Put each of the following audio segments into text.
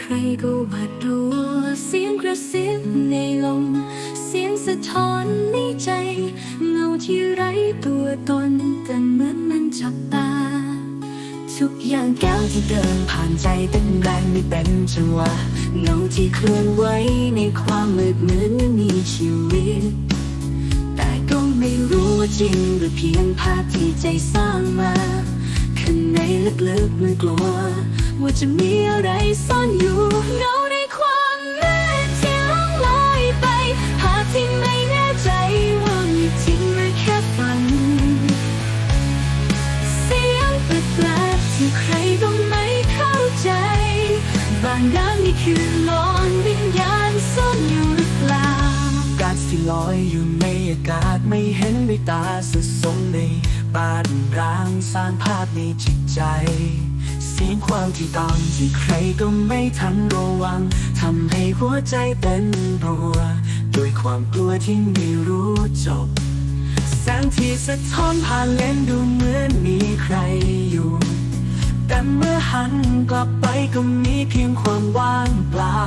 ใครก็หวาดกลัวเสียงกระซิบในลม เสียงสะท้อนในใจ เงาที่ไร้ตัวตนแต่เหมือนมันจับตา ทุกอย่างแก้วที่เดินผ่านใจเต้นแรงไม่เป็นจังหวะเงาที่เคลื่อนไหวในความมืดเหมือนมีชีวิต แต่ก็ไม่รู้ว่าจริงหรือเพียงภาพที่ใจสร้างมาข้างในลึกๆมันกลัว ว่าจะมีอะไรซ่อนอยู่เงาในความมืดที่ล่องลอยไปภาที่ไม่แน่ใจว่ามีจริงหรือแค่ฝัน เสียงแปลกๆที่ใครก็ไม่เข้าใจ บางด้านนี่คือหลอนวิญญาณซ่อนอยู่หรือเปล่ากาซที่ลอยอยู่ในอากาศไม่เห็นด้วยตาสะสมในบ้านร้างสร้างภาพในจิตใจ เสียงความที่ตอนที่ใครก็ไม่ทันระวังทำให้หัวใจเต้นรัวด้วยความกลัวที่ไม่รู้จบแสงที่สะท้อนผ่านเลนดูเหมือนมีใครอยู่ แต่เมื่อหันกลับไปก็มีเพียงความว่างเปล่า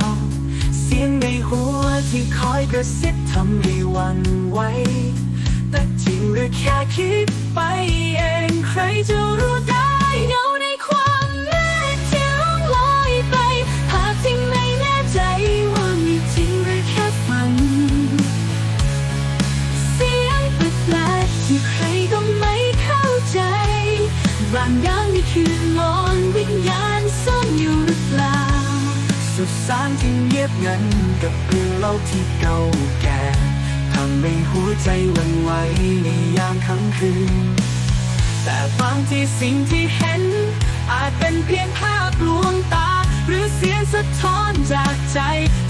เสียงในหัวที่คอยกระซิบทำให้วันไหวแต่จริงหรือแค่คิดไปเองใครจะรู้ บางอย่างนี่คือหลอนวิญญาณซ่อนอยู่หรือเปล่า สุดสานที่เงียบงันกับเรื่องเล่าที่เก่าแก่ทำให้หัวใจวันไหวในยามค่ำคืน แต่บางที่สิ่งที่เห็น อาจเป็นเพียงภาพลวงตา หรือเสียงสะท้อนจากใจ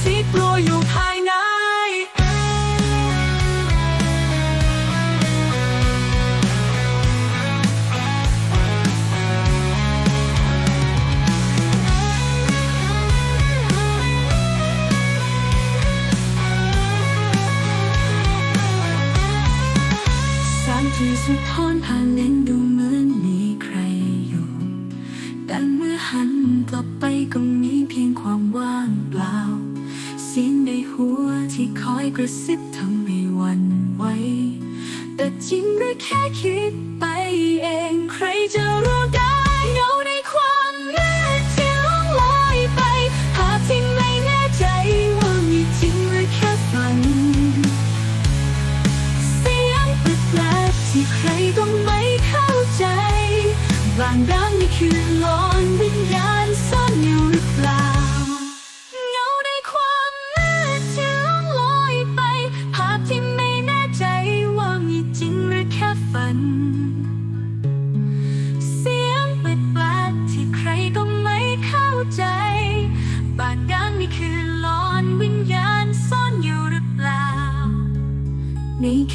ที่กลัวอยู่ภาย ที่คอยกระซิบทำให้วันไหวแต่จริงหรือแค่คิดไปเองใครจะรู้ได้เงาในความมืดที่ล่องลอยไปภาพที่ไม่แน่ใจว่ามีจริงหรือแค่ฝัน เสียงแปลกๆที่ใครก็ไม่เข้าใจ บางด้านนี่คือหลอนวิญญาณ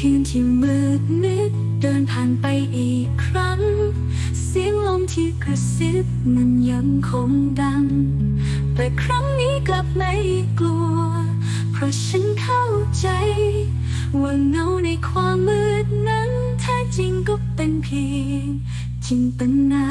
คืนที่มืดมิดเดินผ่านไปอีกครั้ง เสียงลมที่กระซิบมันยังคงดัง แต่ครั้งนี้กลับไม่กลัว เพราะฉันเข้าใจ ว่าเงาในความมืดนั้นแท้จริงก็เป็นเพียงจินตนา